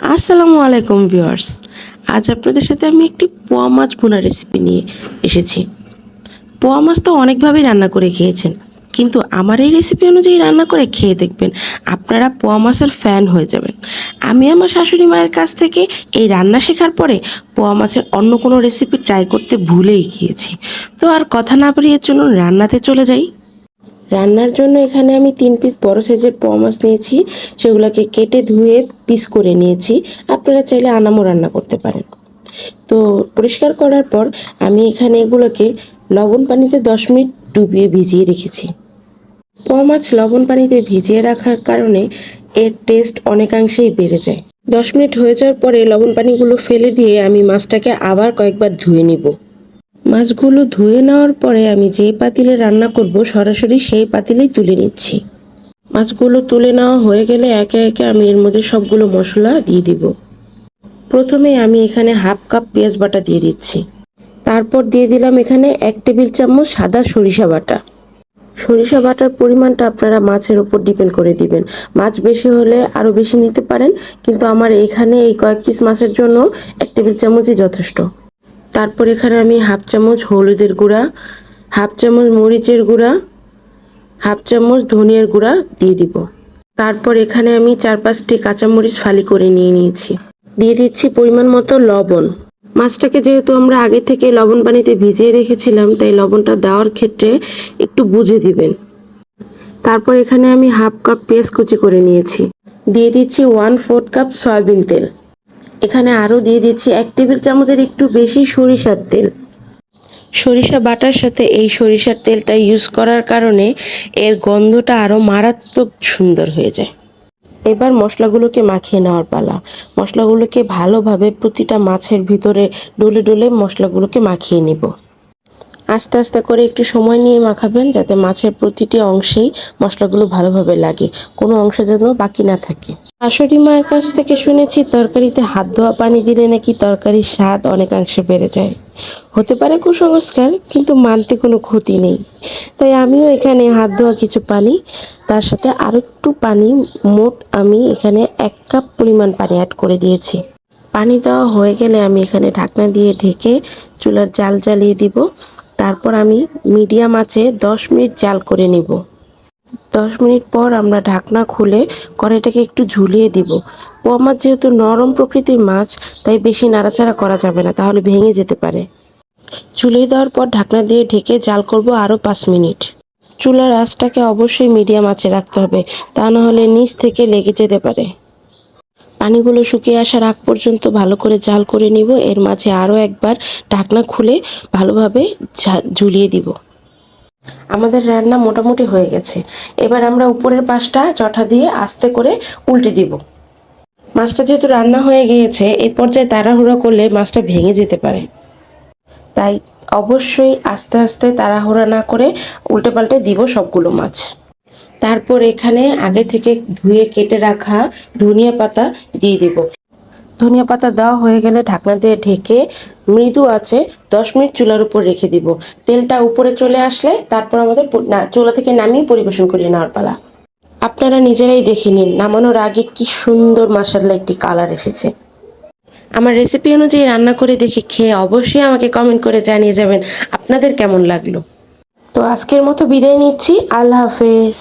আসসালামু আলাইকুম ভিউয়ার্স। আজ আপনাদের সাথে আমি একটি পোয়া মাছ ভুনা রেসিপি নিয়ে এসেছি। পোয়া মাছ তো অনেকভাবেই রান্না করে খেয়েছেন, কিন্তু আমার এই রেসিপি অনুযায়ী রান্না করে খেয়ে দেখবেন, আপনারা পোয়া মাছের ফ্যান হয়ে যাবেন। আমি আমার শাশুড়ি মায়ের কাছ থেকে এই রান্না শেখার পরে পোয়া মাছের অন্য কোনো রেসিপি ট্রাই করতে ভুলেই গিয়েছি। তো আর কথা না বাড়িয়ে চলুন, রান্নাতে চলে যাই। রান্নার জন্য এখানে আমি তিন পিস বড় সাইজের পোয়া মাছ নিয়েছি। সেগুলোকে কেটে ধুয়ে পিস করে নিয়েছি। আপনারা চাইলে আনামও রান্না করতে পারেন। তো পরিষ্কার করার পর আমি এখানে এগুলোকে লবণ পানিতে দশ মিনিট ডুবিয়ে ভিজিয়ে রেখেছি। পোয়া মাছ লবণ পানিতে ভিজিয়ে রাখার কারণে এর টেস্ট অনেকাংশেই বেড়ে যায়। দশ মিনিট হয়ে যাওয়ার পরে লবণ পানিগুলো ফেলে দিয়ে আমি মাছটাকে আবার কয়েকবার ধুয়ে নিব। মাছগুলো ধুয়ে নেওয়ার পরে আমি যে পাতিলে রান্না করব, সরাসরি সেই পাতিলেই তুলে নিচ্ছি। মাছগুলো তুলে নেওয়া হয়ে গেলে একে একে আমি এর মধ্যে সবগুলো মশলা দিয়ে দিব। প্রথমে আমি এখানে হাফ কাপ পেঁয়াজ বাটা দিয়ে দিচ্ছি। তারপর দিয়ে দিলাম এখানে এক টেবিল চামচ সাদা সরিষা বাটা। সরিষা বাটার পরিমাণটা আপনারা মাছের উপর ডিপেন্ড করে দিবেন। মাছ বেশি হলে আরও বেশি নিতে পারেন, কিন্তু আমার এখানে এই কয়েক পিস মাছের জন্য এক টেবিল চামচই যথেষ্ট। তারপর এখানে আমি হাফ চামচ হলুদের গুঁড়া, হাফ চামচ মরিচের গুঁড়া, হাফ চামচ ধনিয়ার গুঁড়া দিয়ে দিব। তারপর এখানে আমি চার পাঁচটি কাঁচামরিচ ফালি করে নিয়ে নিয়েছি। দিয়ে দিচ্ছি পরিমাণ মতো লবণ। মাছটাকে যেহেতু আমরা আগে থেকে লবণ পানিতে ভিজিয়ে রেখেছিলাম, তাই লবণটা দেওয়ার ক্ষেত্রে একটু বুঝে দিবেন। তারপর এখানে আমি হাফ কাপ পেঁয়াজ কুচি করে নিয়েছি। দিয়ে দিচ্ছি ওয়ান ফোর্থ কাপ সয়াবিন তেল। এখানে আরও দিয়ে দিচ্ছি এক টেবিল চামচের একটু বেশি সরিষার তেল। সরিষা বাটার সাথে এই সরিষার তেলটা ইউজ করার কারণে এর গন্ধটা আরও মারাত্মক সুন্দর হয়ে যায়। এবার মশলাগুলোকে মাখিয়ে নেওয়ার পালা। মশলাগুলোকে ভালোভাবে প্রতিটা মাছের ভিতরে ডলে ডলে মশলাগুলোকে মাখিয়ে নিব। আস্তে আস্তে করে একটু সময় নিয়ে মাখাবেন যাতে মাছের প্রতিটি অংশেই মশলাগুলো ভালোভাবে লাগে, কোনো অংশ যেন বাকি না থাকে। শাশুড়ি মায়ের কাছ থেকে শুনেছি তরকারিতে হাত ধোয়া পানি দিলে নাকি তরকারির স্বাদ অনেকাংশে বেড়ে যায়। হতে পারে কুসংস্কার, কিন্তু মানতে কোনো ক্ষতি নেই। তাই আমিও এখানে হাত ধোয়া কিছু পানি, তার সাথে আরও একটু পানি, মোট আমি এখানে এক কাপ পরিমাণ পানি অ্যাড করে দিয়েছি। পানি দেওয়া হয়ে গেলে আমি এখানে ঢাকনা দিয়ে ঢেকে চুলার জাল জ্বালিয়ে দিব। তারপর আমি মিডিয়াম আঁচে দশ মিনিট জাল করে নেব। দশ মিনিট পর আমরা ঢাকনা খুলে কড়াইটাকে একটু ঝুলিয়ে দিব। পোয়া মাছ যেহেতু নরম প্রকৃতির মাছ, তাই বেশি নাড়াচাড়া করা যাবে না, তাহলে ভেঙে যেতে পারে। ঝুলিয়ে দেওয়ার পর ঢাকনা দিয়ে ঢেকে জাল করব আরও পাঁচ মিনিট। চুলার আঁচটাকে অবশ্যই মিডিয়াম আঁচে রাখতে হবে, তা না হলে নিচ থেকে লেগে যেতে পারে। পানিগুলো শুকিয়ে আসার আগ পর্যন্ত ভালো করে জাল করে নিব। এর মাঝে আরও একবার ঢাকনা খুলে ভালোভাবে ঝুলিয়ে দিব। আমাদের রান্না মোটামুটি হয়ে গেছে। এবার আমরা উপরের পাশটা চটা দিয়ে আস্তে করে উল্টে দিব। মাছটা যেহেতু রান্না হয়ে গিয়েছে এই পর্যায়ে তাড়াহুড়ো করলে মাছটা ভেঙে যেতে পারে। তাই অবশ্যই আস্তে আস্তে তাড়াহুড়া না করে উল্টে পাল্টে দিব সবগুলো মাছ। তারপর এখানে আগে থেকে ধুয়ে কেটে রাখা ধনিয়া পাতা দিয়ে দেব। ধনিয়া পাতা দেওয়া হয়ে গেলে ঢাকনা দিয়ে ঢেকে মৃদু আছে দশ মিনিট চুলার উপর রেখে দিব। তেলটা উপরে চলে আসলে তারপর আমাদের না, চুলা থেকে নামিয়ে পরিবেশন করিয়ে নেওয়ার পালা। আপনারা নিজেরাই দেখে নিন, নামানোর আগে কি সুন্দর মাসাল্লা একটি কালার এসেছে। আমার রেসিপি অনুযায়ী রান্না করে দেখে খেয়ে অবশ্যই আমাকে কমেন্ট করে জানিয়ে যাবেন আপনাদের কেমন লাগল। তো আজকের মতো বিদায় নিচ্ছি, আল্লাহ হাফেজ।